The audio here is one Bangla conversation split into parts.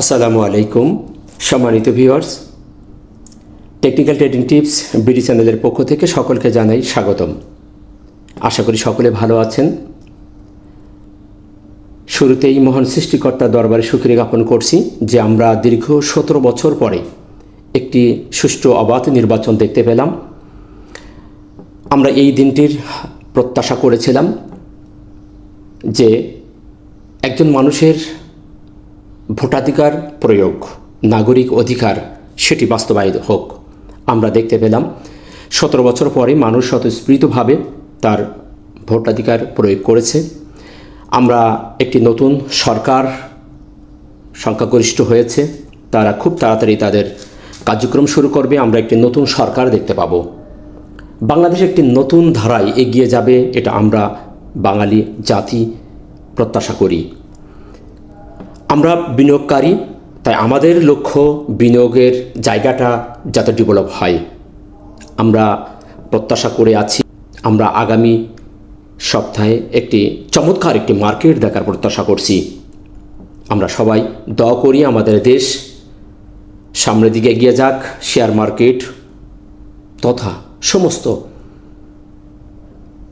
আসসালামু আলাইকুম, সম্মানিত viewers technical trading tips BD চ্যানেলের পক্ষ থেকে সকলকে জানাই স্বাগতম। আশা করি সকলে ভালো আছেন। শুরুতেই মহান সৃষ্টিকর্তা দরবারে সুক্রিয়া জ্ঞাপন করছি যে আমরা দীর্ঘ সতেরো বছর পরে একটি সুষ্ঠু অবাধ নির্বাচন দেখতে পেলাম। আমরা এই দিনটির প্রত্যাশা করেছিলাম যে একজন মানুষের ভোটাধিকার প্রয়োগ, নাগরিক অধিকার, সেটি বাস্তবায়িত হোক। আমরা দেখতে পেলাম, সতেরো বছর পরে মানুষ স্বতঃস্ফূর্তভাবে তার ভোটাধিকার প্রয়োগ করেছে। আমরা একটি নতুন সরকার সংখ্যাগরিষ্ঠ হয়েছে, তারা খুব তাড়াতাড়ি তাদের কার্যক্রম শুরু করবে, আমরা একটি নতুন সরকার দেখতে পাবো। বাংলাদেশ একটি নতুন ধারায় এগিয়ে যাবে, এটা আমরা বাঙালি জাতি প্রত্যাশা করি। আমরা বিনিয়োগকারী, তাই আমাদের লক্ষ্য বিনিয়োগের জায়গাটা যাতে ডেভেলপ হয়। আমরা প্রত্যাশা করে আছি, আমরা আগামী সপ্তাহে একটি চমৎকার একটি মার্কেট দেখার প্রত্যাশা করছি। আমরা সবাই দোয়া করি আমাদের দেশ সামনের দিকে এগিয়ে যাক শেয়ার মার্কেট তথা সমস্ত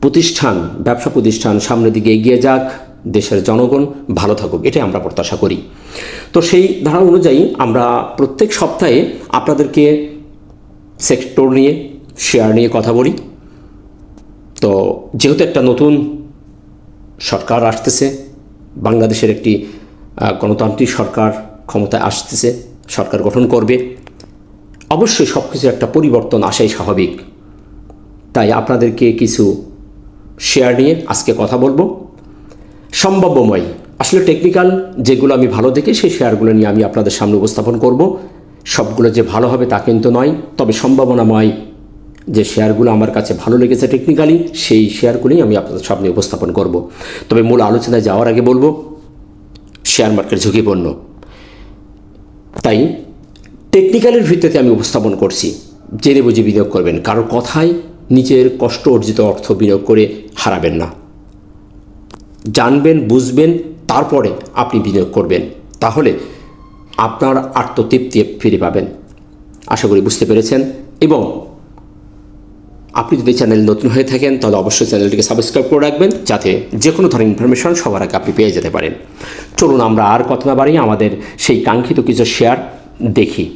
প্রতিষ্ঠান, ব্যবসা প্রতিষ্ঠান সামনের দিকে এগিয়ে যাক। দেশের জনগণ ভালো থাকুক, এটাই আমরা প্রত্যাশা করি। তো সেই ধারা অনুযায়ী আমরা প্রত্যেক সপ্তাহে আপনাদেরকে সেক্টর নিয়ে শেয়ার নিয়ে কথা বলি। তো যেহেতু একটা নতুন সরকার আসতেছে, বাংলাদেশের একটি গণতান্ত্রিক সরকার ক্ষমতায় আসতেছে, সরকার গঠন করবে, অবশ্যই সব কিছু একটা পরিবর্তন আসাই স্বাভাবিক। তাই আপনাদেরকে কিছু শেয়ার নিয়ে আজকে কথা বলব। সম্ভাব্যময়। আসলে টেকনিক্যাল যেগুলো আমি ভালো দেখি, সেই শেয়ারগুলো নিয়ে আমি আপনাদের সামনে উপস্থাপন করব। সবগুলো যে ভালো হবে তা কিন্তু নয়, তবে সম্ভাবনাময় যে শেয়ারগুলো আমার কাছে ভালো লেগেছে টেকনিক্যালি সেই শেয়ারগুলোই আমি আপনাদের সামনে উপস্থাপন করব। তবে মূল আলোচনায় যাওয়ার আগে বলব শেয়ার মার্কেট ঝুঁকিপূর্ণ। তাই টেকনিক্যালের ভিত্তিতে আমি উপস্থাপন করছি। জেনে বুঝে বিনিয়োগ করবেন কারোর কথায় নিজের কষ্ট অর্জিত অর্থ বিনিয়োগ করে হারাবেন না। জানবেন, বুঝবেন, তারপরে আপনি বিনিয়োগ করবেন। তাহলে আপনার আত্মতৃপ্তি ফিরে পাবেন। আশা করি বুঝতে পেরেছেন। এবং আপনি যদি চ্যানেল নতুন হয়ে থাকেন, তাহলে অবশ্যই চ্যানেলটিকে সাবস্ক্রাইব করে রাখবেন, যাতে যে কোনো ধরনের ইনফরমেশন সবার আগে আপনি পেয়ে যেতে পারেন। চলুন আমরা আর কথা না বাড়িয়ে আমাদের সেই কাঙ্ক্ষিত কিছু শেয়ার দেখি।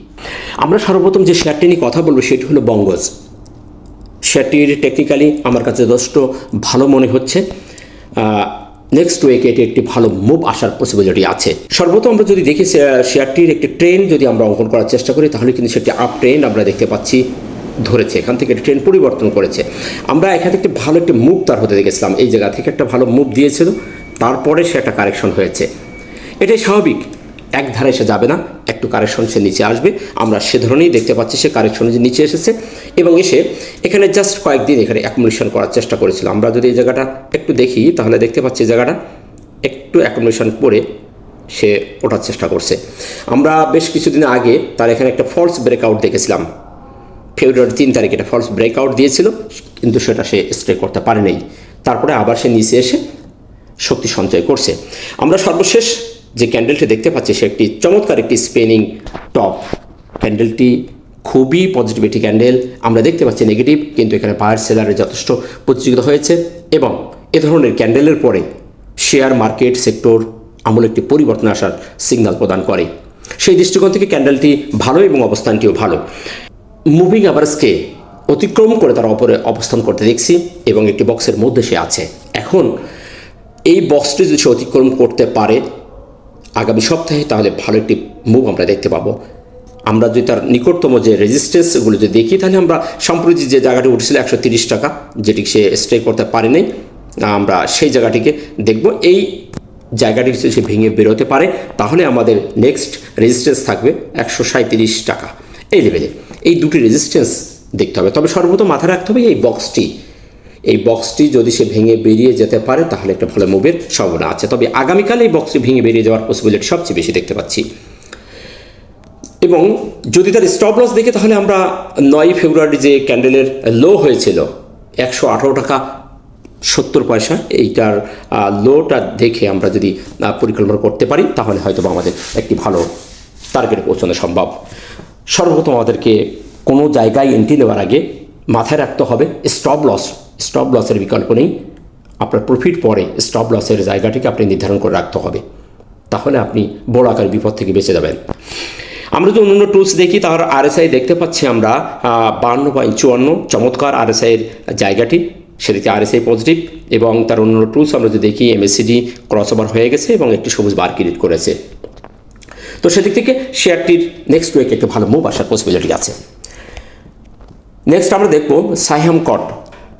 আমরা সর্বপ্রথম যে শেয়ারটি নিয়ে কথা বলব, সেটি হলো বঙ্গজ শেয়ারটির টেকনিক্যালি আমার কাছে যথেষ্ট ভালো মনে হচ্ছে। নেক্সট উইকে এটি একটি ভালো মুভ আসার পসিবিলিটি আছে। সর্বত আমরা যদি দেখি শেয়ারটির একটি ট্রেন যদি আমরা অঙ্কন করার চেষ্টা করি, তাহলে কিন্তু সেটি আপ ট্রেন আমরা দেখতে পাচ্ছি ধরেছে। এখান থেকে ট্রেন পরিবর্তন করেছে। আমরা এখান থেকে ভালো একটি মুভ তার হতে দেখেছিলাম। এই জায়গা থেকে একটা ভালো মুভ দিয়েছিল, তারপরে সে একটা কারেকশন হয়েছে। এটাই স্বাভাবিক। এক ধারে সে যাবে না, একটু কারেকশন সে নিচে আসবে। আমরা সে ধরনেরই দেখতে পাচ্ছি, সে কারেকশন যে নিচে এসেছে এবং এসে এখানে জাস্ট কয়েকদিন এখানে অ্যাকোমোডেশন করার চেষ্টা করেছিল। আমরা যদি এই জায়গাটা একটু দেখি, তাহলে দেখতে পাচ্ছি জায়গাটা একটু অ্যাকোমোডেশন করে সে ওঠার চেষ্টা করছে। আমরা বেশ কিছুদিন আগে তার এখানে একটা ফলস ব্রেকআউট দেখেছিলাম। ফেব্রুয়ারি তিন তারিখে একটা ফলস ব্রেকআউট দিয়েছিল, কিন্তু সেটা সে স্টে করতে পারেনি। তারপরে আবার সে নিচে এসে শক্তি সঞ্চয় করছে। আমরা সর্বশেষ যে ক্যান্ডেলটি দেখতে পাচ্ছি, সে একটি চমৎকার একটি স্পেনিং টপ। ক্যান্ডেলটি খুবই পজিটিভ একটি ক্যান্ডেল। আমরা দেখতে পাচ্ছি নেগেটিভ কিন্তু এখানে বায়ার সেলারের যথেষ্ট প্রতিযোগিতা হয়েছে এবং এ ধরনের ক্যান্ডেলের পরে শেয়ার মার্কেট সেক্টর আমূল একটি পরিবর্তন আসার সিগন্যাল প্রদান করে। সেই দৃষ্টিকোণ থেকে ক্যান্ডেলটি ভালো এবং অবস্থানটিও ভালো। মুভিং অ্যাভারেজকে অতিক্রম করে তার অপরে অবস্থান করতে দেখছি এবং একটি বক্সের মধ্যে সে আছে। এখন এই বক্সটি যদি সে অতিক্রম করতে পারে আগামী সপ্তাহে তাহলে ভালো একটি মুভ আমরা দেখতে পাবো। আমরা যদি তার নিকটতম যে রেজিস্ট্যান্সগুলো যদি দেখি, তাহলে আমরা সম্প্রতি যে জায়গাটি উঠেছিল একশো টাকা, যেটি সে স্টে করতে পারেনি, আমরা সেই জায়গাটিকে দেখব। এই জায়গাটি সে ভেঙে বেরোতে পারে, তাহলে আমাদের নেক্সট রেজিস্ট্যান্স থাকবে একশো টাকা। এই লেভেলে এই দুটি রেজিস্ট্যান্স দেখতে হবে। তবে সর্বপ্রথম মাথায় রাখতে হবে এই বক্সটি এই বক্সটি যদি সে ভেঙে বেরিয়ে যেতে পারে, তাহলে একটা ভালো মুভের সম্ভাবনা আছে। তবে আগামীকাল এই বক্সটি ভেঙে বেরিয়ে যাওয়ার পসিবিলিটি সবচেয়ে বেশি দেখতে পাচ্ছি। এবং যদি তার স্টপ লস দেখে, তাহলে আমরা নয় ফেব্রুয়ারি যে ক্যান্ডেলের লো হয়েছিল, একশো আঠারো টাকা সত্তর পয়সা, এইটার লোটা দেখে আমরা যদি পরিকল্পনা করতে পারি, তাহলে হয়তো আমাদের একটি ভালো টার্গেটে পৌঁছানো সম্ভব। সর্বপ্রথম আমাদেরকে কোনো জায়গায় এন্ট্রি নেওয়ার আগে মাথায় রাখতে হবে স্টপ লস স্টপ লসের বিকল্প নেই। আপনার প্রফিট পরে স্টপ লসের জায়গাটিকে আপনি নির্ধারণ করে রাখতে হবে। তাহলে আপনি বড় আকার বিপদ থেকে বেঁচে যাবেন। আমরা যদি অন্যান্য টুলস দেখি, তার আরএসআই দেখতে পাচ্ছি আমরা বান্ন পয়েন্ট চুয়ান্ন, চমৎকার আরএসআইয়ের জায়গাটি, সেদিকে আরএসআই পজিটিভ এবং তার অন্যান্য টুলস আমরা যদি দেখি এমএসসিডি ক্রস ওভার হয়ে গেছে এবং একটি সবুজ বার ক্রিয়েট করেছে। তো সেদিক থেকে শেয়ারটির নেক্সট উইকে একটা ভালো মুভ আসার পসিবিলিটি আছে। নেক্সট আমরা দেখব সাইহাম কট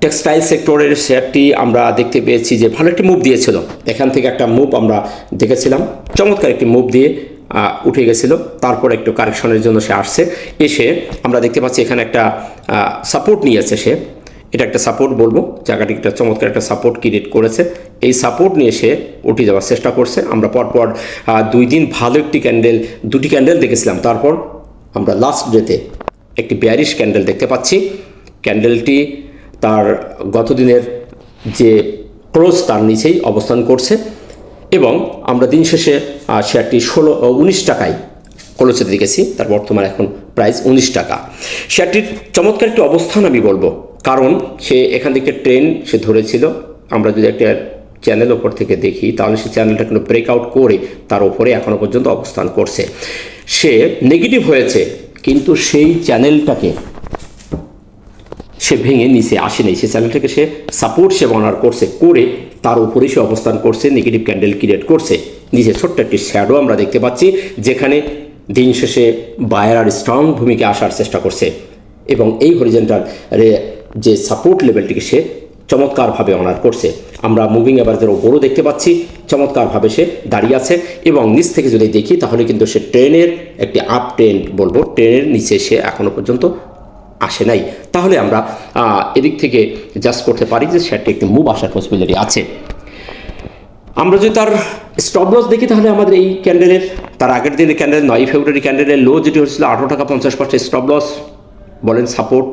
টেক্সটাইল সেক্টরের শেয়ারটি আমরা দেখতে পেয়েছি যে ভালো একটি মুভ দিয়েছিল। এখান থেকে একটা মুভ আমরা দেখেছিলাম। চমৎকার একটি মুভ দিয়ে উঠে গেছিল। তারপর একটু কারেকশনের জন্য সে আসছে। এসে আমরা দেখতে পাচ্ছি এখানে একটা সাপোর্ট নিয়েছে সে। এটা একটা সাপোর্ট বলব। জায়গাটি একটা চমৎকার একটা সাপোর্ট ক্রিয়েট করেছে। এই সাপোর্ট নিয়ে সে উঠে যাওয়ার চেষ্টা করছে। আমরা পরপর দুই দিন ভালো একটি ক্যান্ডেল দুটি ক্যান্ডেল দেখেছিলাম। তারপর আমরা লাস্ট ডেতে একটি বেয়ারিশ ক্যান্ডেল দেখতে পাচ্ছি। ক্যান্ডেলটি তার গত দিনের যে ক্লোজ তার নিচেই অবস্থান করছে এবং আমরা দিন শেষে শেয়ারটি ষোলো উনিশ টাকায় ক্লোজে দেখেছি। তার বর্তমান এখন প্রাইস উনিশ টাকা। শেয়ারটির চমৎকার একটি অবস্থান আমি বলব। কারণ সে এখান থেকে ট্রেন সে ধরেছিল। আমরা যদি একটা চ্যানেল ওপর থেকে দেখি, তাহলে সে চ্যানেলটা কিন্তু ব্রেকআউট করে তার ওপরে এখনও পর্যন্ত অবস্থান করছে। সে নেগেটিভ হয়েছে। কিন্তু সেই চ্যানেলটাকে সে ভেঙে নিচে আসেনি। সে চ্যানেলটাকে সে সাপোর্ট সে অনার করছে, করে তার উপরে সে অবস্থান করছে নেগেটিভ ক্যান্ডেল ক্রিয়েট করছে। নিচে ছোট্ট একটি শ্যাডো আমরা দেখতে পাচ্ছি, যেখানে দিন শেষে বায়ার আর স্ট্রং ভূমিকা আসার চেষ্টা করছে। এবং এই হরিজেন্টাল যে সাপোর্ট লেভেলটিকে সে চমৎকারভাবে অনার করছে। আমরা মুভিং অ্যাভারেজের ওপরও দেখতে পাচ্ছি। চমৎকারভাবে সে দাঁড়িয়ে আছে এবং নিচ থেকে যদি দেখি তাহলে কিন্তু সে ট্রেনের একটি আপ ট্রেন্ড বলব, ট্রেনের নিচে সে এখনও পর্যন্ত আসে নাই। তাহলে আমরা এদিক থেকে জাস্ট করতে পারি যে শেয়ারটি একটি মুভ আসার পসিবিলিটি আছে। আমরা যদি তার স্টপ লস দেখি তাহলে আমাদের এই ক্যান্ডেলের তার আগের দিনের ক্যান্ডেল নয় ফেব্রুয়ারি ক্যান্ডেলের লো যেটি হচ্ছিল আঠারো টাকা পঞ্চাশ পার্সেন্ট স্টপ লস বলেন সাপোর্ট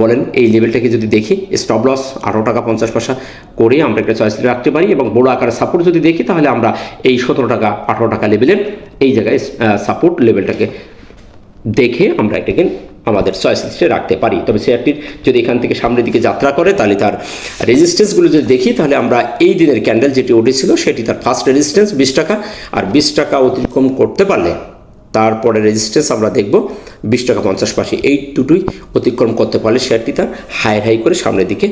বলেন, এই লেভেলটাকে যদি দেখি স্টপ লস আঠারো টাকা পঞ্চাশ পয়সা করে আমরা একটা চয়েস রাখতে পারি এবং বড় আকারে সাপোর্ট যদি দেখি, তাহলে আমরা এই সতেরো টাকা, আঠারো টাকা লেভেলের এই জায়গায় সাপোর্ট লেভেলটাকে দেখে আমরা এটাকে আমাদের চয়েস লিস্টে রাখতে পারি। তবে শেয়ারটির যদি এখান থেকে সামনের দিকে যাত্রা করে, তাহলে তার রেজিস্ট্যান্সগুলো যদি দেখি, তাহলে আমরা এই দিনের ক্যান্ডেল যেটি উঠেছিল, সেটি তার ফার্স্ট রেজিস্ট্যান্স বিশ টাকা। আর বিশ টাকা অতিক্রম করতে পারলে তারপরে রেজিস্ট্যান্স আমরা দেখব বিশ টাকা পঞ্চাশ পাশে। এই দুটোই অতিক্রম করতে পারলে শেয়ারটি তার হাই হাই করে সামনের দিকে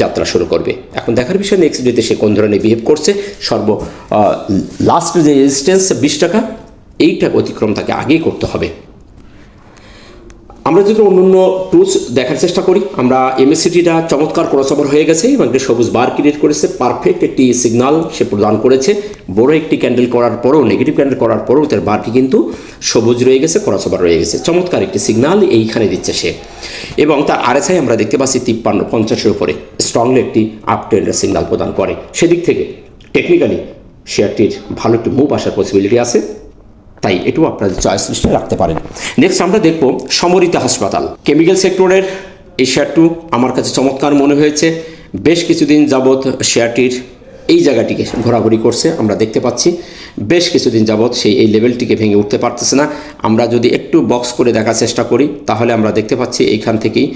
যাত্রা শুরু করবে। এখন দেখার বিষয় নেক্সট ডেতে সে কোন ধরনের বিহেভ করছে, সর্ব লাস্ট যে রেজিস্ট্যান্স বিশ টাকা, এইটা অতিক্রম তাকে আগেই করতে হবে। আমরা যদি অন্য অন্য টুলস দেখার চেষ্টা করি, আমরা এমএসসিটিটা চমৎকার ক্রসওভার হয়ে গেছে এবং একটি সবুজ বার ক্রিয়েট করেছে। পারফেক্ট একটি সিগনাল সে প্রদান করেছে। বড় একটি ক্যান্ডেল করার পরেও নেগেটিভ ক্যান্ডেল করার পরেও তার বারটি কিন্তু সবুজ রয়ে গেছে ক্রসওভার রয়ে গেছে। চমৎকার একটি সিগনাল এইখানে দিচ্ছে সে। এবং তার আরএসআই আমরা দেখতে পাচ্ছি তিপ্পান্ন পঞ্চাশের উপরে। স্ট্রংলি একটি আপ ট্রেন্ডের সিগনাল প্রদান করে। সেদিক থেকে টেকনিক্যালি শেয়ারটির ভালো একটি মুভ আসার পসিবিলিটি আছে। তাই এটাও আপনাদের চয়েস লিস্টে রাখতে পারেন। নেক্সট আমরা দেখব সমরিতা হাসপাতাল। কেমিক্যাল সেক্টরের এই শেয়ারটু আমার কাছে চমৎকার মনে হয়েছে। বেশ কিছুদিন যাবৎ শেয়ারটির এই জায়গাটিকে ঘোরাঘুরি করছে, আমরা দেখতে পাচ্ছি। বেশ কিছুদিন যাবৎ সেই, এই লেভেলটিকে ভেঙে উঠতে পারতেছে না। আমরা যদি একটু বক্স করে দেখার চেষ্টা করি, তাহলে আমরা দেখতে পাচ্ছি এইখান থেকেই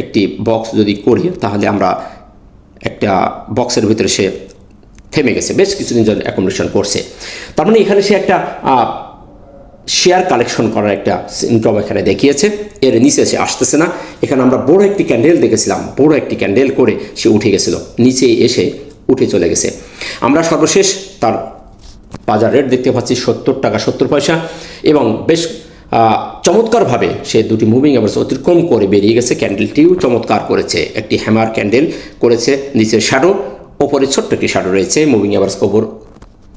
একটি বক্স যদি করি, তাহলে আমরা একটা বক্সের ভিতরে সে থেমে গেছে। বেশ কিছুদিন ধরে অ্যাকোমোডেশন করছে। তার মানে এখানে সে একটা শেয়ার কালেকশন করার একটা সিমটম এখানে দেখিয়েছে। এর নিচে সে আসতেছে না। এখানে আমরা বড় একটি ক্যান্ডেল দেখেছিলাম। বড় একটি ক্যান্ডেল করে সে উঠে গেছিল। নিচে এসে উঠে চলে গেছে। আমরা সর্বশেষ তার বাজার রেট দেখতে পাচ্ছি সত্তর টাকা সত্তর পয়সা এবং বেশ চমৎকারভাবে সে দুটি মুভিং অ্যাভারেজ অতিক্রম করে বেরিয়ে গেছে। ক্যান্ডেলটিও চমৎকার করেছে। একটি হ্যামার ক্যান্ডেল করেছে। নিচের শ্যাডো ওপরে ছোট্ট একটি শ্যাডো রয়েছে। মুভিং অ্যাভারেজ ওপর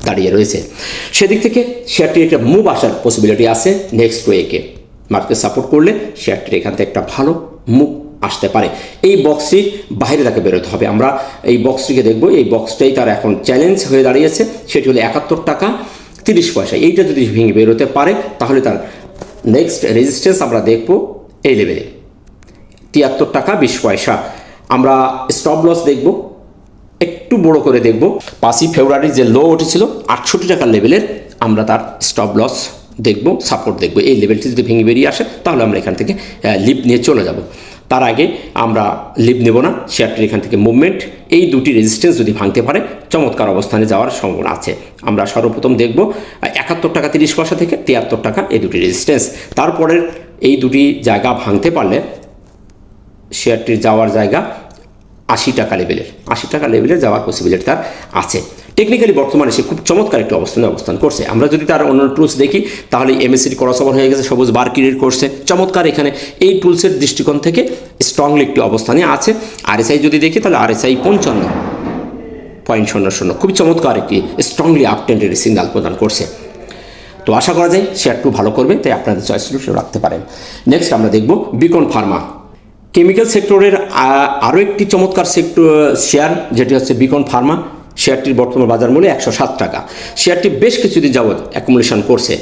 দাঁড়িয়ে রয়েছে। সেদিক থেকে শেয়ারটির একটা মুভ আসার পসিবিলিটি আছে নেক্সট ওয়েকে মার্কেট সাপোর্ট করলে শেয়ারটির এখান থেকে একটা ভালো মুভ আসতে পারে। এই বক্সটির বাইরে তাকে বেরোতে হবে। আমরা এই বক্সটিকে দেখব। এই বক্সটাই তার এখন চ্যালেঞ্জ হয়ে দাঁড়িয়েছে। সেটি হলো একাত্তর টাকা, তিরিশ পয়সা। এইটা যদি ভেঙে বেরোতে পারে, তাহলে তার নেক্সট রেজিস্ট্যান্স আমরা দেখব এই লেভেলে তিয়াত্তর টাকা, বিশ পয়সা। আমরা স্টপ লস দেখব। একটু বড় করে দেখব। পাঁচই ফেব্রুয়ারি যে লো উঠেছিল, আটষট্টি টাকার লেভেলের আমরা তার স্টপ লস দেখব সাপোর্ট দেখব। এই লেভেলটি যদি ভেঙে বেরিয়ে আসে, তাহলে আমরা এখান থেকে লিপ নিয়ে চলে যাব। তার আগে আমরা লিপ নেব না শেয়ারটির এখান থেকে মুভমেন্ট এই দুটি রেজিস্ট্যান্স যদি ভাঙতে পারে, চমৎকার অবস্থানে যাওয়ার সম্ভাবনা আছে। আমরা সর্বপ্রথম দেখব একাত্তর টাকা তিরিশ পয়সা থেকে তিয়াত্তর টাকা এই দুটি রেজিস্ট্যান্স তারপরের এই দুটি জায়গা ভাঙতে পারলে শেয়ারটির যাওয়ার জায়গা আশি টাকা লেভেলের আশি টাকা লেভেলে যাওয়ার পসিবিলিটি তার আছে। টেকনিক্যালি বর্তমানে সে খুব চমৎকার একটি অবস্থানে অবস্থান করছে। আমরা যদি তার অন্য টুলস দেখি, তাহলে এমএসসির ক্রস ওভার হয়ে গেছে, সবুজ বার করছে। চমৎকার এখানে এই টুলসের দৃষ্টিকোণ থেকে স্ট্রংলি একটি অবস্থানে আছে। আরএসআই যদি দেখি, তাহলে আরএসআই পঞ্চান্ন পয়েন্ট শূন্য শূন্য খুবই চমৎকার একটি স্ট্রংলি আপটেন্ডেড সিগনাল প্রদান করছে। তো আশা করা যায় শেয়ারটু ভালো করবে, তাই আপনাদের চয়েস সেটা রাখতে পারেন। নেক্সট আমরা দেখব বিকন ফার্মা কেমিক্যাল সেক্টরের আরও একটি চমৎকার সেক্টর শেয়ার যেটি হচ্ছে বিকন ফার্মা শেয়ারটির বর্তমান বাজার মূল্য একশো সাত টাকা। শেয়ারটি বেশ কিছুদিন যাবৎ অ্যাকুমুলেশন করছে।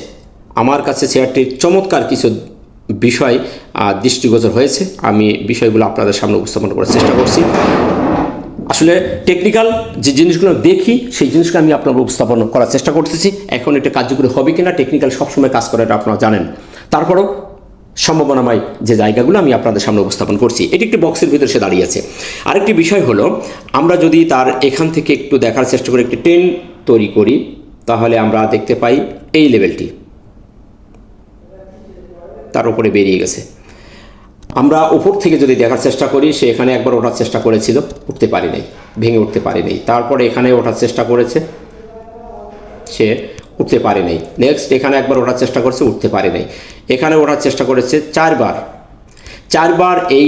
আমার কাছে শেয়ারটির চমৎকার কিছু বিষয় দৃষ্টিগোচর হয়েছে। আমি বিষয়গুলো আপনাদের সামনে উপস্থাপন করার চেষ্টা করছি। আসলে টেকনিক্যাল যে জিনিসগুলো দেখি, সেই জিনিসগুলো আমি আপনার উপস্থাপন করার চেষ্টা করতেছি। এখন এটা কার্যকরী হবে কিনা টেকনিক্যাল সবসময় কাজ করে এটা আপনারা জানেন। তারপরও সম্ভাবনাময় যে জায়গাগুলো আমি আপনাদের সামনে উপস্থাপন করছি। এটি একটি বক্সের ভিতরে সে দাঁড়িয়ে আছে। আরেকটি বিষয় হলো, আমরা যদি তার এখান থেকে একটু দেখার চেষ্টা করে একটি ট্রেন তৈরি করি, তাহলে আমরা দেখতে পাই এই লেভেলটি। তার উপরে বেরিয়ে গেছে। আমরা উপর থেকে যদি দেখার চেষ্টা করি, সে এখানে একবার ওঠার চেষ্টা করেছিল, উঠতে পারি নাই ভেঙে উঠতে পারি নাই তারপরে এখানে ওঠার চেষ্টা করেছে, সে উঠতে পারে নাই। নেক্সট এখানে একবার ওঠার চেষ্টা করেছে, উঠতে পারে নাই। এখানে ওঠার চেষ্টা করেছে চারবার। চারবার এই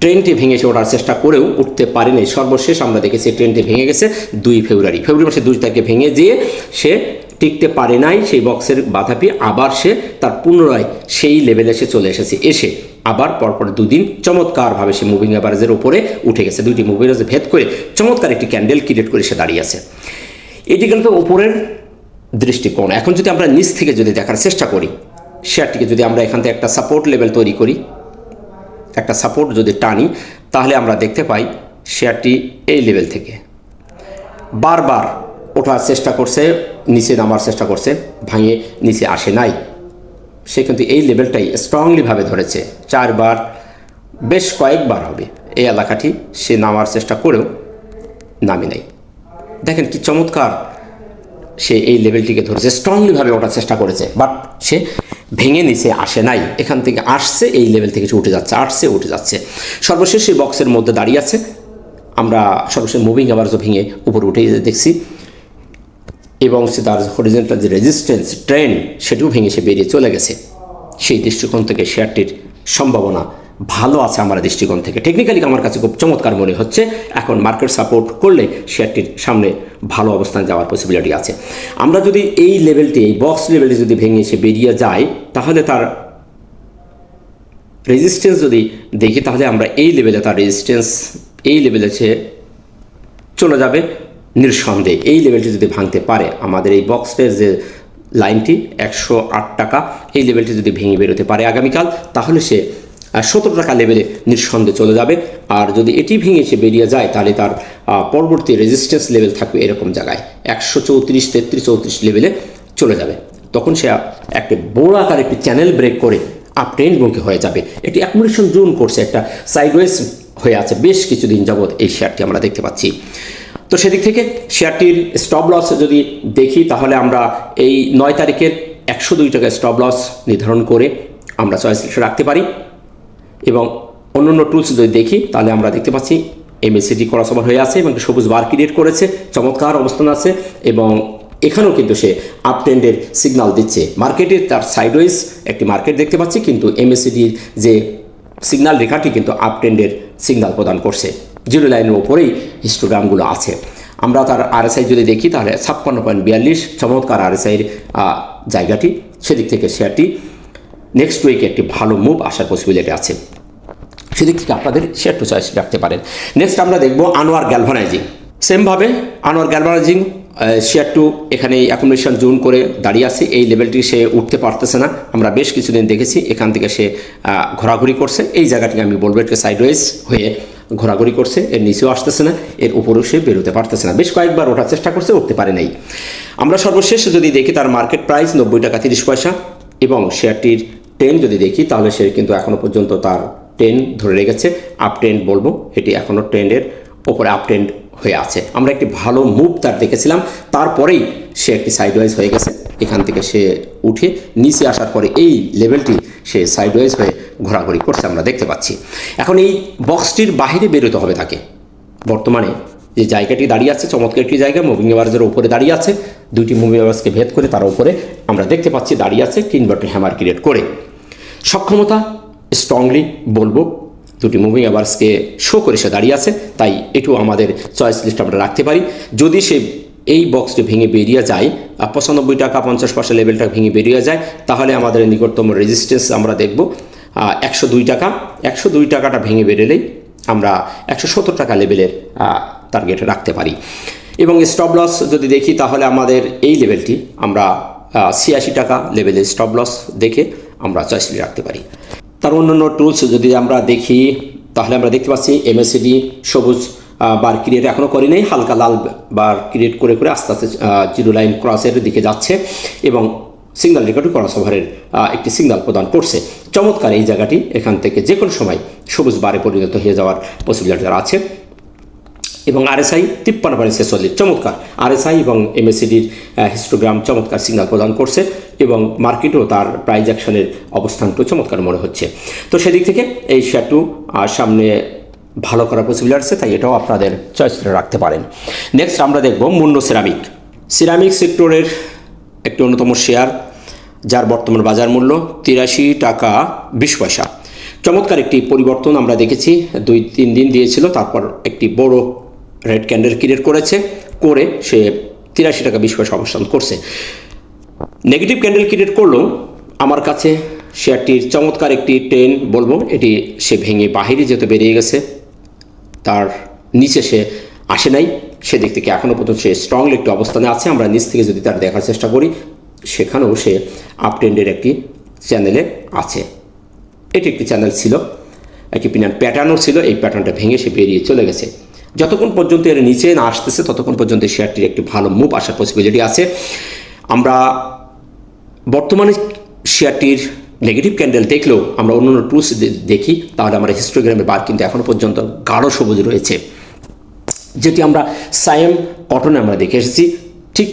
ট্রেনটি ভেঙেছে ওঠার চেষ্টা করেও উঠতে পারেনি সর্বশেষ আমরা দেখেছি ট্রেনটি ভেঙে গেছে দুই ফেব্রুয়ারি। ফেব্রুয়ারি মাসে দুই তারিখে ভেঙে যেয়ে সে টিকতে পারে নাই, সেই বক্সের বাধা পেয়ে আবার সে তার পুনরায় সেই লেভেলে সে চলে এসেছে। এসে আবার পরপর দুদিন চমৎকারভাবে সে মুভিং অ্যাভারেজের ওপরে উঠে গেছে। দুইটি মুভিং ভেদ করে চমৎকার একটি ক্যান্ডেল ক্রিয়েট করে সে দাঁড়িয়ে আছে। এটি কিন্তু উপরের দৃষ্টিকোণ। এখন যদি আমরা নিচ থেকে যদি দেখার চেষ্টা করি শেয়ারটিকে যদি আমরা এখান থেকে একটা সাপোর্ট লেভেল তৈরি করি, একটা সাপোর্ট যদি টানি, তাহলে আমরা দেখতে পাই শেয়ারটি এই লেভেল থেকে। বারবার ওঠার চেষ্টা করছে, নিচে নামার চেষ্টা করছে, ভাঙে, নিচে আসে নাই। সে কিন্তু এই লেভেলটাই স্ট্রংলিভাবে ধরেছে। চারবার, বেশ কয়েকবার হবে। এই এলাকাটি সে নামার চেষ্টা করেও নামে নাই। দেখেন কি চমৎকার সে এই লেভেলটিকে ধরেছে স্ট্রংলিভাবে ওঠার চেষ্টা করেছে বাট সে ভেঙে নিচে আসে নাই। এখান থেকে আসছে, এই লেভেল থেকে উঠে যাচ্ছে, আসছে, উঠে যাচ্ছে। সর্বশেষ সেই বক্সের মধ্যে দাঁড়িয়ে আছে। আমরা সর্বশেষ মুভিং আবারও ভেঙে উপরে উঠে দেখছি। এবং সে তার হরিজেন্টাল যে রেজিস্ট্যান্স ট্রেন সেটিও ভেঙে সে বেরিয়ে চলে গেছে। সেই দৃষ্টিকোণ থেকে শেয়ারটির সম্ভাবনা ভালো আছে আমার দৃষ্টিকোণ থেকে। টেকনিক্যালি আমার কাছে খুব চমৎকার মনে হচ্ছে। এখন মার্কেট সাপোর্ট করলে শেয়ারটির সামনে ভালো অবস্থান যাওয়ার পসিবিলিটি আছে। আমরা যদি এই লেভেলটি এই বক্স লেভেলটি যদি ভেঙে সে বেরিয়ে যায় তাহলে তার রেজিস্ট্যান্স যদি দেখি, তাহলে আমরা এই লেভেলে তার রেজিস্ট্যান্স এই লেভেলে সে চলে যাবে নিঃসন্দেহে। এই লেভেলটি যদি ভাঙতে পারে, আমাদের এই বক্সের যে লাইনটি একশো আট টাকা, এই লেভেলটি যদি ভেঙে বেরোতে পারে আগামীকাল, তাহলে সে সতেরো টাকা লেভেলে নিঃসন্দেহে চলে যাবে। আর যদি এটি ভেঙে সে বেরিয়ে যায়, তাহলে তার পরবর্তী রেজিস্ট্যান্স লেভেল থাকবে এরকম জায়গায়। একশো চৌত্রিশ, তেত্রিশ, চৌত্রিশ লেভেলে চলে যাবে। তখন সে একটি বড় আকার একটি চ্যানেল ব্রেক করে আপ ট্রেন্ডমুখী হয়ে যাবে। একটি অ্যাকুমুলেশন জোন করছে, একটা সাইডওয়েজ হয়ে আছে বেশ কিছুদিন যাবৎ এই শেয়ারটি আমরা দেখতে পাচ্ছি। তো সেদিক থেকে শেয়ারটির স্টপ লস যদি দেখি, তাহলে আমরা এই নয় তারিখের একশো দুই টাকা স্টপ লস নির্ধারণ করে আমরা চয়েস রাখতে পারি। এবং অন্য অন্য টুলস যদি দেখি, তাহলে আমরা দেখতে পাচ্ছি এমএসিডি ক্রসওভার হয়ে আছে এবং সবুজ বার ক্রিয়েট করেছে, চমৎকার অবস্থান আছে এবং এখানেও কিন্তু সে আপ ট্রেন্ডের সিগনাল দিচ্ছে। মার্কেটের তার সাইডওয়েজ একটি মার্কেট দেখতে পাচ্ছি, কিন্তু এমএসিডির যে সিগনাল রেখাটি কিন্তু আপ ট্রেন্ডের সিগনাল প্রদান করছে। জিরো লাইনের ওপরেই হিস্টোগ্রামগুলো আছে। আমরা তার আরএসআই যদি দেখি, তাহলে ছাপ্পান্ন পয়েন্ট বিয়াল্লিশ, চমৎকার আরএসআইয়ের জায়গাটি। সেদিক থেকে শেয়ারটি নেক্সট উইকে একটি ভালো মুভ আসার পসিবিলিটি আছে সেদিক থেকে আপনাদের শেয়ার টু চয়েস রাখতে পারেন। নেক্সট আমরা দেখব আনোয়ার গ্যালভানাইজিং সেমভাবে আনোয়ার গ্যালভানাইজিং শেয়ার টু এখানে অ্যাকোমোডেশন জোন করে দাঁড়িয়ে আছে। এই লেভেলটি সে উঠতে পারতেছে না। আমরা বেশ কিছুদিন দেখেছি, এখান থেকে সে ঘোরাঘুরি করছে। এই জায়গাটিকে আমি বলব একটু সাইডওয়েজ হয়ে ঘোরাঘুরি করছে। এর নিচেও আসতেছে না, এর উপরেও সে বেরোতে পারতেছে না। বেশ কয়েকবার ওঠার চেষ্টা করছে, উঠতে পারে নাই। আমরা সর্বশেষ যদি দেখি তার মার্কেট প্রাইস নব্বই টাকা তিরিশ পয়সা এবং শেয়ারটির ট্রেন যদি দেখি, তাহলে সে কিন্তু এখনও পর্যন্ত তার ট্রেন ধরে রেখেছে। আপ ট্রেন্ড বলব, এটি এখনও ট্রেন্ডের ওপরে আপ ট্রেন্ড হয়ে আছে। আমরা একটি ভালো মুভ তার দেখেছিলাম, তারপরেই সে একটি সাইডওয়াইজ হয়ে গেছে। এখান থেকে সে উঠে নিচে আসার পরে এই লেভেলটি সে সাইডওয়াইজ হয়ে ঘোরাঘুরি করছে আমরা দেখতে পাচ্ছি। এখন এই বক্সটির বাইরে বেরোতে হবে তাকে। বর্তমানে যে জায়গাটি দাঁড়িয়ে আছে, চমৎকার একটি জায়গা মুভিং এভারেজের উপরে দাঁড়িয়ে আছে। দুইটি মুভিং এভারেজকে ভেদ করে তার উপরে আমরা দেখতে পাচ্ছি দাঁড়িয়ে আছে তিন বাটন হ্যামার ক্রিয়েট করে। সক্ষমতা স্ট্রংলি বলব। দুটি মুভিং অ্যাভার্সকে শো করে সে দাঁড়িয়ে আছে, তাই এটু আমাদের চয়েস লিস্ট আমরা রাখতে পারি। যদি সে এই বক্সটি ভেঙে বেরিয়ে যায় পঁচানব্বই টাকা, পঞ্চাশ পয়সা লেভেলটা ভেঙে বেরিয়ে যায়, তাহলে আমাদের নিকটতম রেজিস্ট্যান্স আমরা দেখব। একশো দুই টাকা, একশো দুই টাকাটা ভেঙে বেরোলেই আমরা একশো সত্তর টাকা লেভেলের টার্গেট রাখতে পারি। এবং স্টপ লস যদি দেখি, তাহলে আমাদের এই লেভেলটি আমরা ছিয়াশি টাকা লেভেলের স্টপ লস দেখে আমরা চয়েসলি রাখতে পারি। তার অন্যান্য টুলস যদি আমরা দেখি, তাহলে আমরা দেখতে পাচ্ছি এমএসিডি সবুজ বার ক্রিয়েট এখনও করি নাই হালকা লাল বার ক্রিয়েট করে করে আস্তে আস্তে জিরো লাইন ক্রসের দিকে যাচ্ছে এবং সিগন্যাল রেকর্ড ক্রস ওভারের একটি সিগন্যাল প্রদান করছে। চমৎকার এই জায়গাটি এখান থেকে যে কোনো সময় সবুজ বারে পরিণত হয়ে যাওয়ার পসিবিলিটি আছে। এবং আরএসআই তিপ্পান্ন পয়েন্ট ছেচল্লিশ চমৎকার। আরএসআই এবং এমএসিডির হিস্টোগ্রাম চমৎকার সিগন্যাল প্রদান করছে এবং মার্কেটও তার প্রাইজ অ্যাকশনের অবস্থানটা চমৎকার মনে হচ্ছে। তো সেদিক থেকে এই শেয়ারটু সামনে ভালো করার পসিবিলিটি আছে তাই এটাও আপনাদের চয়েস রাখতে পারেন। নেক্সট আমরা দেখব মুন্ড সিরামিক সিরামিক সেক্টরের একটি অন্যতম শেয়ার যার বর্তমান বাজার মূল্য তিরাশি টাকা বিশ পয়সা। চমৎকার একটি পরিবর্তন আমরা দেখেছি, দুই তিন দিন দিয়েছিল, তারপর একটি বড় রেড ক্যান্ডেল ক্রিয়েট করেছে, করে সে তিরাশি টাকা বিশ পয়সা অবস্থান করছে। নেগেটিভ ক্যান্ডেল ক্রিয়েট করলেও আমার কাছে শেয়ারটির চমৎকার একটি ট্রেন, বলব, এটি সে ভেঙে বাহিরে যেতে বেরিয়ে গেছে। তার নিচে সে আসে নাই। সেদিক থেকে এখনও পর্যন্ত সে স্ট্রংলি একটি অবস্থানে আছে। আমরা নিচ থেকে যদি তার দেখার চেষ্টা করি, সেখানেও সে আপ ট্রেন্ডের একটি চ্যানেলে আছে। এটি একটি চ্যানেল ছিল। একটি পিনার প্যাটার্নও ছিল। এই প্যাটার্নটা ভেঙে সে বেরিয়ে চলে গেছে। যতক্ষণ পর্যন্ত এর নিচে না আসতেছে, ততক্ষণ পর্যন্ত শেয়ারটির একটি ভালো মুভ আসার পসিবিলিটি আছে। আমরা বর্তমানে শেয়ারটির নেগেটিভ ক্যান্ডেল দেখলেও আমরা অন্য অন্য টুলস দেখি, তাহলে আমরা হিস্টোগ্রামের বার কিন্তু এখনও পর্যন্ত গাঢ় সবুজ রয়েছে। যেটি আমরা সায়েম কটনে আমরা দেখে এসেছি, ঠিক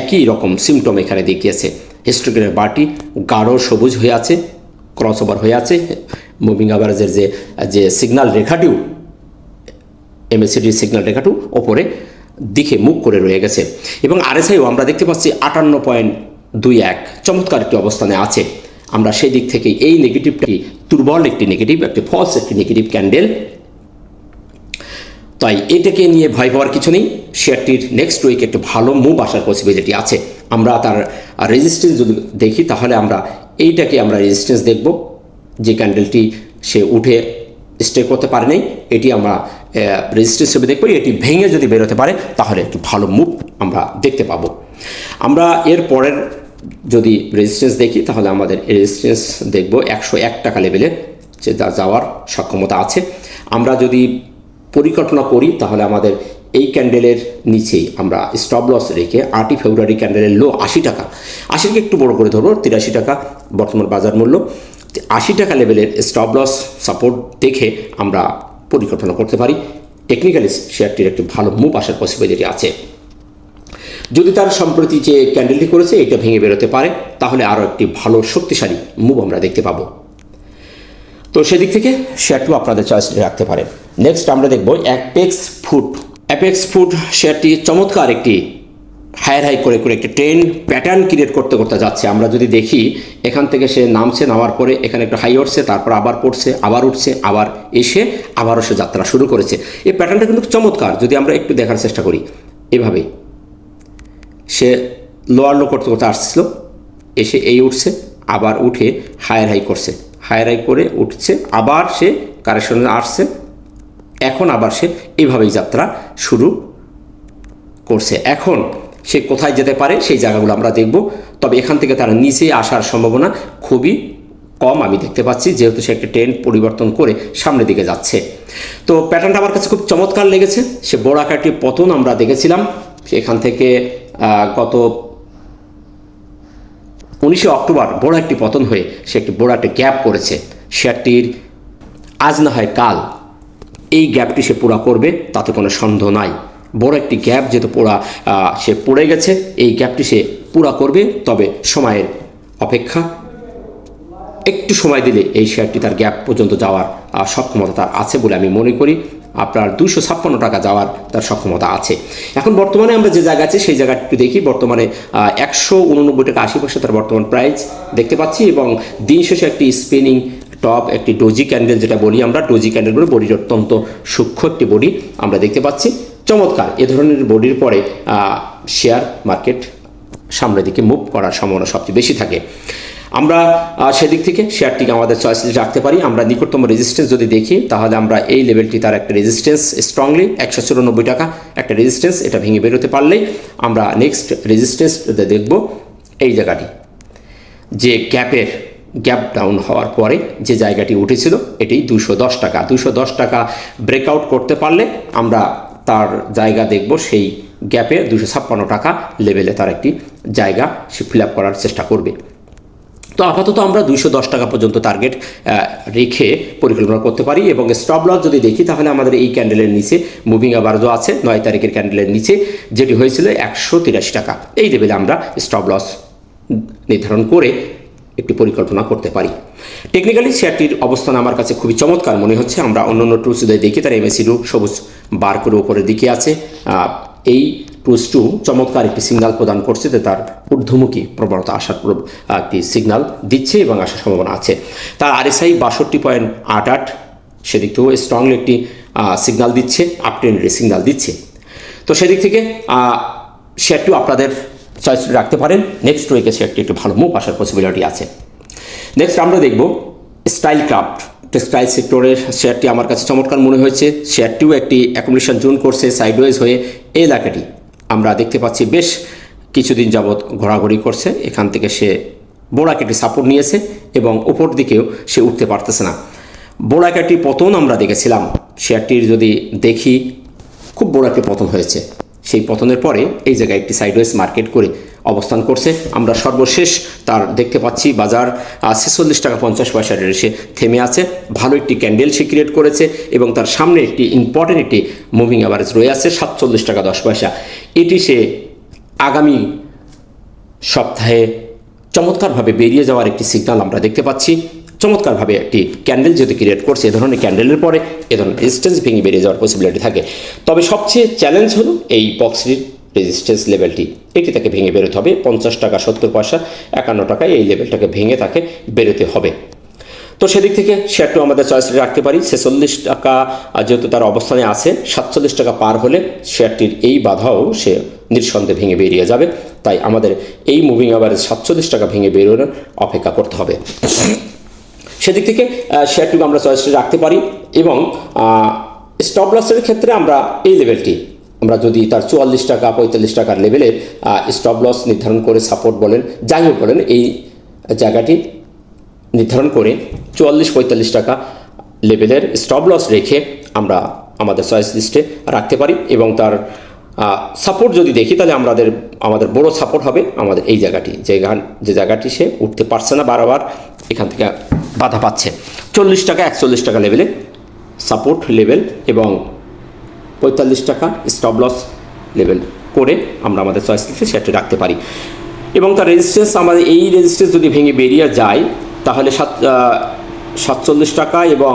একই রকম সিমটম এখানে দেখিয়েছে হিস্টোগ্রামের বারটি গাঢ় সবুজ হয়ে আছে ক্রস ওভার হয়ে আছে মুভিং অ্যাভারেজের যে যে সিগন্যাল রেখাটিও এমএসিডির সিগন্যাল রেখাটু ওপরে দিকে মুখ করে রয়ে গেছে। এবং আরএসআইও আমরা দেখতে পাচ্ছি আটান্ন পয়েন্ট দুই এক। চমৎকার একটি অবস্থানে আছে। আমরা সেই দিক থেকে এই নেগেটিভটি দুর্বল একটি নেগেটিভ একটি ফলস একটি নেগেটিভ ক্যান্ডেল তাই এটাকে নিয়ে ভয় পাওয়ার কিছু নেই। শেয়ারটির নেক্সট উইক একটা ভালো মুভ আসার পসিবিলিটি আছে। আমরা তার রেজিস্ট্যান্স যদি দেখি, তাহলে আমরা এইটাকে আমরা রেজিস্ট্যান্স দেখব। যে ক্যান্ডেলটি সে উঠে স্টে করতে পারে নাই, এটি আমরা রেজিস্ট্যান্স হিসেবে দেখব, এটি ভেঙে যদি বেরোতে পারে, তাহলে একটু ভালো মুভ আমরা দেখতে পাবো। আমরা এর পরের যদি রেজিস্ট্যান্স দেখি, তাহলে আমাদের রেজিস্ট্যান্স দেখব একশো এক টাকা লেভেলে যে যাওয়ার সক্ষমতা আছে। আমরা যদি পরিকল্পনা করি, তাহলে আমাদের এই ক্যান্ডেলের নিচেই আমরা স্টপ লস রেখে আটই ফেব্রুয়ারি ক্যান্ডেলের লো আশি টাকা আশিকে একটু বড় করে ধরবো, তিরাশি টাকা বর্তমান বাজার মূল্য। আশি টাকা লেভেলের স্টপ লস সাপোর্ট দেখে আমরা পরিকল্পনা করতে পারি। টেকনিক্যালি শেয়ারটির একটি ভালো মুভ আসার পসিবিলিটি আছে। যদি তার সম্প্রতি যে ক্যান্ডেলটি করেছে, এটা ভেঙে বেরোতে পারে, তাহলে আরও একটি ভালো শক্তিশালী মুভ আমরা দেখতে পাবো। তো সেদিক থেকে শেয়ারটিও আপনাদের চয়েস রাখতে পারেন। নেক্সট আমরা দেখব অ্যাপেক্স ফুড অ্যাপেক্স ফুড শেয়ারটি চমৎকার একটি হায়ার হাই করে করে একটি ট্রেন প্যাটার্ন ক্রিয়েট করতে করতে যাচ্ছে। আমরা যদি দেখি, এখান থেকে সে নামছে, নামার পরে এখানে একটু হাই উঠছে, তারপর আবার পড়ছে, আবার উঠছে, আবার এসে, আবারও সে যাত্রা শুরু করেছে। এই প্যাটার্নটা কিন্তু চমৎকার। যদি আমরা একটু দেখার চেষ্টা করি এভাবেই সে লোয়ার লো করতে করতে আসছিল, এসে এই উঠছে, আবার উঠে হায়ার হাই করছে। হায়ার হাই করে উঠছে, আবার সে কারেকশনে আসছে, এখন আবার সে এভাবেই যাত্রা শুরু করছে। এখন সে কোথায় যেতে পারে, সেই জায়গাগুলো আমরা দেখব। তবে এখান থেকে তার নিচে আসার সম্ভাবনা খুবই কম আমি দেখতে পাচ্ছি, যেহেতু সে একটা ট্রেন পরিবর্তন করে সামনের দিকে যাচ্ছে। তো প্যাটার্নটা আমার কাছে খুব চমৎকার লেগেছে। সে বড় আকারটি পতন আমরা দেখেছিলাম। সেখান থেকে গত উনিশে অক্টোবর বড় একটি পতন হয়ে সে একটি বড় একটা গ্যাপ করেছে। শেয়ারটির আজ না হয় কাল এই গ্যাপটি সে পুরা করবে, তাতে কোনো সন্দেহ নাই। বড় একটি গ্যাপ যেহেতু আহ, সে পড়ে গেছে এই গ্যাপটি সে পুরা করবে তবে সময়ের অপেক্ষা। একটু সময় দিলে এই শেয়ারটি তার গ্যাপ পর্যন্ত যাওয়ার সক্ষমতা তার আছে বলে আমি মনে করি। আপনার দুশো ছাপ্পান্ন টাকা যাওয়ার তার সক্ষমতা আছে। এখন বর্তমানে আমরা যে জায়গা আছে সেই জায়গাটি দেখি। বর্তমানে একশো উননব্বই টাকা আশি পয়সা তার বর্তমান প্রাইস দেখতে পাচ্ছি এবং দিন শেষে একটি স্পিনিং টপ একটি ডোজি ক্যান্ডেল যেটা বলি আমরা ডোজি ক্যান্ডেল বলে বডির অত্যন্ত সূক্ষ্ম একটি বডি আমরা দেখতে পাচ্ছি। চমৎকার। এ ধরনের বডির পরে শেয়ার মার্কেট সামনের দিকে মুভ করার সম্ভাবনা সবচেয়ে বেশি থাকে। আমরা সেদিক থেকে শেয়ারটিকে আমাদের চয়েস লিস্টে রাখতে পারি। আমরা নিকটতম রেজিস্ট্যান্স যদি দেখি, তাহলে আমরা এই লেভেলটি তার একটা রেজিস্ট্যান্স স্ট্রংলি একশো চুরানব্বই টাকা একটা রেজিস্ট্যান্স এটা ভেঙে বেরোতে পারলেই আমরা নেক্সট রেজিস্ট্যান্স দেখব এই জায়গাটি। যে গ্যাপের গ্যাপ ডাউন হওয়ার পরে যে জায়গাটি উঠেছিল, এটি দুশো দশ টাকা। দুশো দশ টাকা ব্রেকআউট করতে পারলে আমরা তার জায়গা দেখব, সেই গ্যাপে দুশো ছাপ্পান্ন টাকা লেভেলে তার একটি জায়গা সে ফিল আপ করার চেষ্টা করবে। তো আপাতত আমরা দুইশো দশ টাকা পর্যন্ত টার্গেট রেখে পরিকল্পনা করতে পারি এবং স্টপ লস যদি দেখি, তাহলে আমাদের এই ক্যান্ডেলের নিচে মুভিং আবারও আছে, নয় তারিখের ক্যান্ডেলের নিচে, যেটি হয়েছিল একশো তিরাশি টাকা। এই লেভেলে আমরা স্টপ লস নির্ধারণ করে একটি পরিকল্পনা করতে পারি। টেকনিক্যালি শেয়ারটির অবস্থান আমার কাছে খুবই চমৎকার। মনে হচ্ছে আমরা অন্য অন্য টুলস যদি দেখি, তার এমএসি রু সবুজ বার করে উপরের দিকে আছে। এই টুলস টু চমৎকার একটি সিগনাল প্রদান করছে যে তার ঊর্ধ্বমুখী প্রবণতা আসার একটি সিগনাল দিচ্ছে এবং আসার সম্ভাবনা আছে। তার আরএসআই বাষট্টি পয়েন্ট আট আট, সেদিক থেকেও স্ট্রংলি একটি সিগনাল দিচ্ছে আপ ট্রেন্ডের সিগন্যাল দিচ্ছে। তো সেদিক থেকে শেয়ারটিও আপনাদের চয়েস রাখতে পারেন। নেক্সট উইকে শেয়ারটি একটু ভালো মুভ আসার পসিবিলিটি আছে। নেক্সট আমরা দেখব স্টাইল ক্রাফট টেক্সটাইল সেক্টরের শেয়ারটি আমার কাছে চমৎকার মনে হয়েছে। শেয়ারটিও একটি অ্যাকোমোডেশন জোন করছে সাইডওয়েজ হয়ে এই এলাকাটি। আমরা দেখতে পাচ্ছি বেশ কিছুদিন যাবৎ ঘোরাঘুরি করছে। এখান থেকে সে বোড়াকেটি সাপোর্ট নিয়েছে এবং উপর দিকেও সে উঠতে পারতেছে না। বোড়াকাটি পতন আমরা দেখেছিলাম। শেয়ারটির যদি দেখি, খুব বড় পতন হয়েছে। সেই পতনের পরে এই জায়গায় একটি সাইডওয়েজ মার্কেট করে অবস্থান করছে। আমরা সর্বশেষ তার দেখতে পাচ্ছি, বাজার ছেচল্লিশ টাকা পঞ্চাশ পয়সা রেটে সে থেমে আছে। ভালো একটি ক্যান্ডেল সে ক্রিয়েট করেছে এবং তার সামনে একটি ইম্পর্টেন্ট একটি মুভিং অ্যাভারেজ রয়ে আছে, সাতচল্লিশ টাকা দশ পয়সা। এটি সে আগামী সপ্তাহে চমৎকারভাবে বেরিয়ে যাওয়ার একটি সিগনাল আমরা দেখতে পাচ্ছি। চমৎকারভাবে একটি ক্যান্ডেল যদি ক্রিয়েট করছে, এ ধরনের ক্যান্ডেলের পরে এ ধরনের রেজিস্ট্যান্স ভেঙে বেরিয়ে যাওয়ার পসিবিলিটি থাকে। তবে সবচেয়ে চ্যালেঞ্জ হলো এই বক্সটির রেজিস্ট্যান্স লেভেলটি। এটি তাকে ভেঙে বেরোতে হবে। পঞ্চাশ টাকা, সত্তর পয়সা, একান্ন টাকায় এই লেভেলটাকে ভেঙে তাকে বেরোতে হবে। তো সেদিক থেকে শেয়ারটিও আমাদের চয়েস রাখতে পারি। ছেচল্লিশ টাকা যেহেতু তার অবস্থানে আছে, সাতচল্লিশ টাকা পার হলে শেয়ারটির এই বাধাও সে নিঃসন্দেহে ভেঙে বেরিয়ে যাবে। তাই আমাদের এই মুভিং আভারেজ সাতচল্লিশ টাকা ভেঙে বেরোনোর অপেক্ষা করতে হবে। সেদিক থেকে শেয়ারটিকে আমরা চয়েস রাখতে পারি এবং স্টপ লসের ক্ষেত্রে আমরা এই লেভেলটি আমরা যদি তার চুয়াল্লিশ টাকা, পঁয়তাল্লিশ টাকার লেভেলে স্টপ লস নির্ধারণ করে সাপোর্ট বলেন, যাই হোক বলেন, এই জায়গাটি নির্ধারণ করে চুয়াল্লিশ, পঁয়তাল্লিশ টাকা লেভেলের স্টপ লস রেখে আমরা আমাদের চয়েস লিস্টে রাখতে পারি এবং তার সাপোর্ট যদি দেখি, তাহলে আমাদের আমাদের বড় সাপোর্ট হবে আমাদের এই জায়গাটি, যে যে জায়গাটি সে উঠতে পারছে না বারবার, এখান থেকে বাধা পাচ্ছে। চল্লিশ টাকা, একচল্লিশ টাকা লেভেলে সাপোর্ট লেভেল এবং পঁয়তাল্লিশ টাকা স্টপ লস লেভেল করে আমরা আমাদের চয়েস লিস্টে সেটা রাখতে পারি। এবং তার রেজিস্ট্যান্স আমাদের এই রেজিস্ট্যান্স যদি ভেঙে বেরিয়ে যায়, তাহলে সাত সাতচল্লিশ টাকা এবং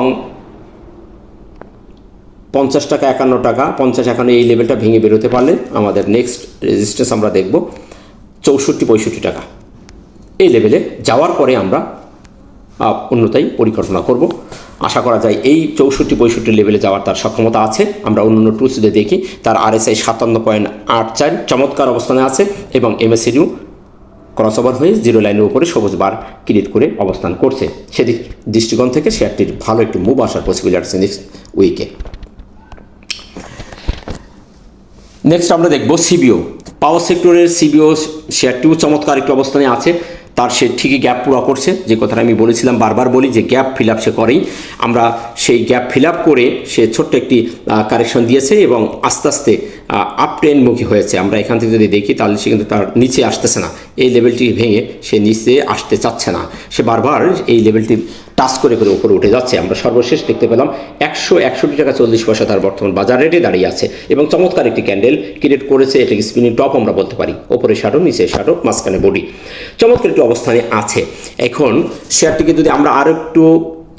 পঞ্চাশ টাকা একান্ন টাকা, পঞ্চাশ একান্ন এই লেভেলটা ভেঙে বেরোতে পারলে আমাদের নেক্সট রেজিস্ট্যান্স আমরা দেখব চৌষট্টি, পঁয়ষট্টি টাকা। এই লেভেলে যাওয়ার পরে আমরা অন্যতাই পরিকল্পনা করব। আশা করা যায় এই চৌষট্টি, পঁয়ষট্টি লেভেলে যাওয়ার তার সক্ষমতা আছে। আমরা অন্য অন্য টুলসে দেখি, তার আরএসআই সাতান্ন পয়েন্ট আট চার চমৎকার অবস্থানে আছে এবং এমএসিডিউ ক্রস ওভার হয়ে জিরো লাইনের উপরে সবুজ বার ক্রিয়েট করে অবস্থান করছে। সেদিক দৃষ্টিকোণ থেকে শেয়ারটির ভালো একটি মুভ আসার পসিবিলিটি আছে নেক্সট উইকে নেক্সট আমরা দেখব সিবিও পাওয়ার সেক্টরের সিবিও শেয়ারটিও চমৎকার একটি অবস্থানে আছে। তার সে ঠিকই গ্যাপ পুরো করছে। যে কথাটা আমি বলেছিলাম, বারবার বলি যে গ্যাপ ফিল আপ সে করেই। আমরা সেই গ্যাপ ফিল আপ করে সে ছোট্ট একটি কারেকশন দিয়েছে এবং আস্তে আস্তে আপ ট্রেনমুখী হয়েছে। আমরা এখান থেকে যদি দেখি তাহলে সে কিন্তু তার নিচে আসতেছে না। এই লেভেলটি ভেঙে সে নিচে আসতে চাচ্ছে না। সে বারবার এই লেভেলটি টাচ করে করে উপরে উঠে যাচ্ছে। আমরা সর্বশেষ দেখতে পেলাম একশো একষট্টি টাকা চল্লিশ পয়সা তার বর্তমান বাজার রেটে দাঁড়িয়ে আছে এবং চমৎকার একটি ক্যান্ডেল ক্রিয়েট করেছে, এটাকে স্পিনিং টপ আমরা বলতে পারি। ওপরে শ্যাডো নিচে শ্যাডো মাঝখানে বডি চমৎকার একটি অবস্থানে আছে। এখন শেয়ারটিকে যদি আমরা আরও একটু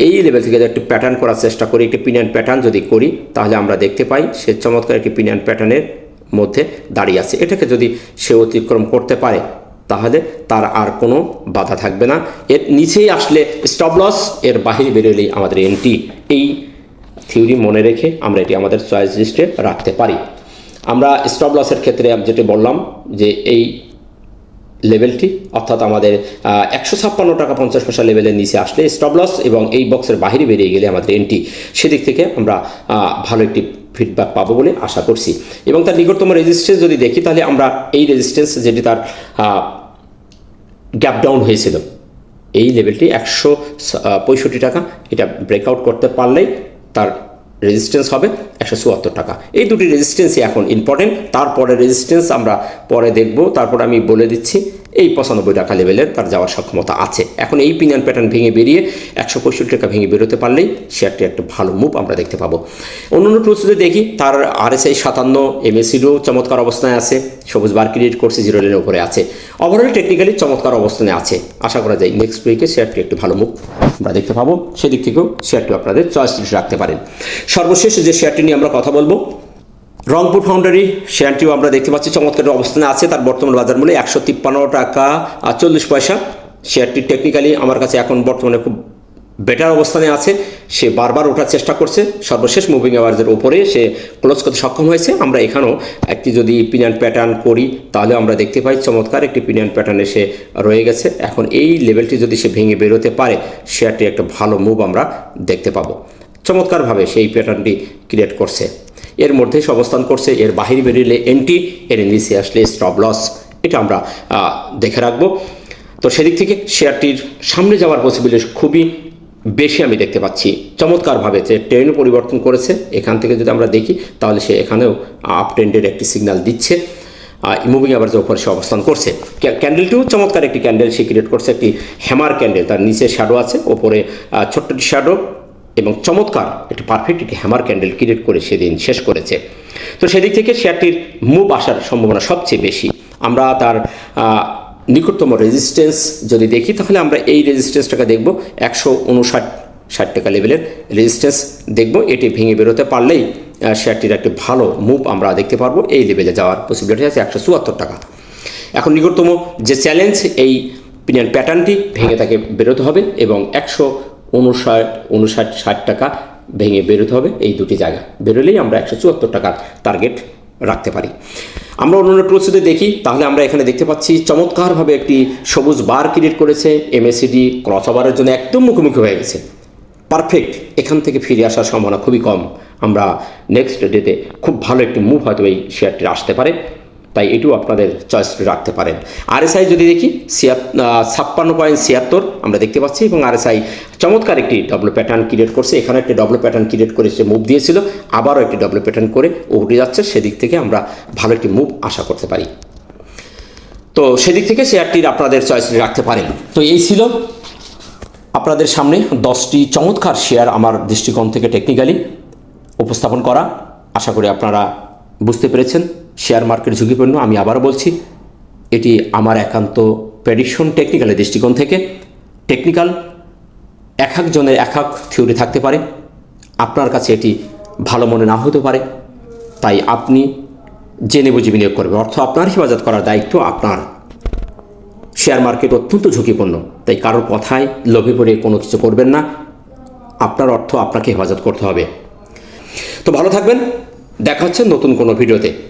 এই লেভেল থেকে একটু প্যাটার্ন করার চেষ্টা করি, একটি পিনিয়ন প্যাটার্ন যদি করি, তাহলে আমরা দেখতে পাই সে চমৎকার একটি পিনিয়ন প্যাটার্নের মধ্যে দাঁড়িয়ে আছে। এটাকে যদি সে অতিক্রম করতে পারে তাহলে তার আর কোনো বাধা থাকবে না। এর নিচেই আসলে স্টপ লস এর বাহিরে বেরোলেই আমাদের এন্ট্রি এই থিওরি মনে রেখে আমরা এটি আমাদের চয়েস লিস্টে রাখতে পারি। আমরা স্টপ লসের ক্ষেত্রে যেটি বললাম যে এই লেভেলটি অর্থাৎ আমাদের একশো ছাপ্পান্ন টাকা পঞ্চাশ পয়সা লেভেলের নিচে আসলে স্টপ লস এবং এই বক্সের বাহিরে বেরিয়ে গেলে আমাদের এন্ট্রি সেদিক থেকে আমরা ভালো একটি ফিডব্যাক পাবো বলে আশা করছি। এবং তার নিকটতম রেজিস্ট্যান্স যদি দেখি, তাহলে আমরা এই রেজিস্ট্যান্স যেটি তার গ্যাপ ডাউন হয়েছিল। এই লেভেলটি একশো পঁয়ষট্টি টাকা এটা ব্রেকআউট করতে পারলেই তার রেজিস্ট্যান্স হবে। একশো চুয়াত্তর টাকা। এই দুটি রেজিস্ট্যান্সই এখন ইম্পর্টেন্ট তারপরে রেজিস্ট্যান্স আমরা পরে দেখব। তারপর আমি বলে দিচ্ছি, এই পঁচানব্বই টাকা লেভেলের তার যাওয়ার সক্ষমতা আছে। এখন এই পিনিয়ন প্যাটার্ন ভেঙে বেরিয়ে একশো পঁয়ষট্টি টাকা ভেঙে বেরোতে পারলেই শেয়ারটি একটা ভালো মুভ আমরা দেখতে পাবো। অন্যান্য প্রস্তুতি দেখি, তার আরএসআই সাতান্ন এমএসিরও চমৎকার অবস্থায় আছে। সবুজ বার ক্রিয়েট করছে জিরো লেনের উপরে আছে। ওভারঅল টেকনিক্যালি চমৎকার অবস্থানে আছে। আশা করা যায় নেক্সট উইকে শেয়ারটি একটি ভালো মুভ আমরা দেখতে পাবো। সেদিক থেকেও শেয়ারটি আপনাদের চয়েস রাখতে পারেন। সর্বশেষ যে শেয়ারটি নিয়ে আমরা কথা বলব। রংপুর ফাউন্ডারি শেয়ারটিও আমরা দেখতে পাচ্ছি চমৎকার অবস্থানে আছে। তার বর্তমান বাজার মূল্য একশো তিপ্পান্ন টাকা চল্লিশ পয়সা। শেয়ারটি টেকনিক্যালি আমার কাছে এখন বর্তমানে খুব বেটার অবস্থানে আছে। সে বারবার ওঠার চেষ্টা করছে। সর্বশেষ মুভিং অ্যাভারেজের ওপরে সে ক্লোজ করতে সক্ষম হয়েছে। আমরা এখানেও একটি যদি পিনিয়ন প্যাটার্ন করি, তাহলে আমরা দেখতে পাই চমৎকার একটি পিনিয়ন প্যাটার্নে সে রয়ে গেছে। এখন এই লেভেলটি যদি সে ভেঙে বেরোতে পারে শেয়ারটি একটা ভালো মুভ আমরা দেখতে পাবো। চমৎকারভাবে সেই প্যাটার্নটি ক্রিয়েট করছে। এর মধ্যে সে অবস্থান করছে, এর বাহিরে বেরিয়ে এন্টি এর নিচে আসলে স্টপ লস এটা আমরা দেখে রাখব। তো সেদিক থেকে শেয়ারটির সামনে যাওয়ার পসিবিলিটি খুবই বেশি আমি দেখতে পাচ্ছি। চমৎকারভাবে যে ট্রেন পরিবর্তন করেছে, এখান থেকে যদি আমরা দেখি, তাহলে সে এখানেও আপ ট্রেন্ডের একটি সিগন্যাল দিচ্ছে। মুভিং যে উপরে সে অবস্থান করছে। ক্যা- ক্যান্ডেলটিও চমৎকার একটি ক্যান্ডেল সে ক্রিয়েট করছে, একটি হ্যামার ক্যান্ডেল তার নিচে শ্যাডো আছে, ওপরে ছোট্ট শ্যাডো এবং চমৎকার একটি পারফেক্ট একটি হ্যামার ক্যান্ডেল ক্রিয়েট করে সেদিন শেষ করেছে। তো সেদিক থেকে শেয়ারটির মুভ আসার সম্ভাবনা সবচেয়ে বেশি। আমরা তার নিকটতম রেজিস্ট্যান্স যদি দেখি, তাহলে আমরা এই রেজিস্ট্যান্সটাকে দেখব। একশো উনষাট, ষাট টাকা লেভেলের রেজিস্ট্যান্স দেখব। এটি ভেঙে বেরোতে পারলেই শেয়ারটির একটি ভালো মুভ আমরা দেখতে পারব। এই লেভেলে যাওয়ার পসিবিলিটি আছে একশো চুয়াত্তর টাকা। এখন নিকটতম যে চ্যালেঞ্জ এই প্যাটার্নটি ভেঙে তাকে বেরোতে হবে এবং একশো উনষাট উনষাট, ষাট টাকা ভেঙে বেরোতে হবে। এই দুটি জায়গা বেরোলেই আমরা একশো চুয়াত্তর টাকার টার্গেট রাখতে পারি। আমরা অন্যান্য প্রস্তুতি দেখি, তাহলে আমরা এখানে দেখতে পাচ্ছি চমৎকারভাবে একটি সবুজ বার ক্রিয়েট করেছে এমএসিডি ক্রস ওভারের জন্য একদম মুখোমুখি হয়ে গেছে। পারফেক্ট এখান থেকে ফিরে আসার সম্ভাবনা খুবই কম। আমরা নেক্সট ডেতে খুব ভালো একটি মুভ হয়তো এই শেয়ারটি আসতে পারে। তাই এটিও আপনাদের চয়েস রাখতে পারেন। আরএসআই যদি দেখি ছাপ্পান্ন পয়েন্ট ছিয়াত্তর আমরা দেখতে পাচ্ছি এবং আরএসআই চমৎকার একটি ডব্লু প্যাটার্ন ক্রিয়েট করছে। এখানে একটি ডব্লু প্যাটার্ন ক্রিয়েট করে সে মুভ দিয়েছিল, আবারও একটি ডব্লু প্যাটার্ন করে উঠে যাচ্ছে। সেদিক থেকে আমরা ভালো একটি মুভ আশা করতে পারি। তো সেদিক থেকে শেয়ারটির আপনাদের চয়েস রাখতে পারেন। তো এই ছিল আপনাদের সামনে দশটি চমৎকার শেয়ার আমার দৃষ্টিকোণ থেকে টেকনিক্যালি উপস্থাপন করা। আশা করি আপনারা বুঝতে পেরেছেন। শেয়ার মার্কেট ঝুঁকিপূর্ণ আমি আবারও বলছি, এটি আমার একান্ত প্রেডিকশন টেকনিক্যালের দৃষ্টিকোণ থেকে। টেকনিক্যাল এক একজনের এক এক থিওরি থাকতে পারে। আপনার কাছে এটি ভালো মনে না হতে পারে। তাই আপনি জেনে বুঝে বিনিয়োগ করবেন। অর্থ আপনার হেফাজত করার দায়িত্ব আপনার। শেয়ার মার্কেট অত্যন্ত ঝুঁকিপূর্ণ। তাই কারোর কথায় লোভে পড়ে কোনো কিছু করবেন না। আপনার অর্থ আপনাকে হেফাজত করতে হবে। তো ভালো থাকবেন। দেখা হচ্ছে নতুন কোনো ভিডিওতে।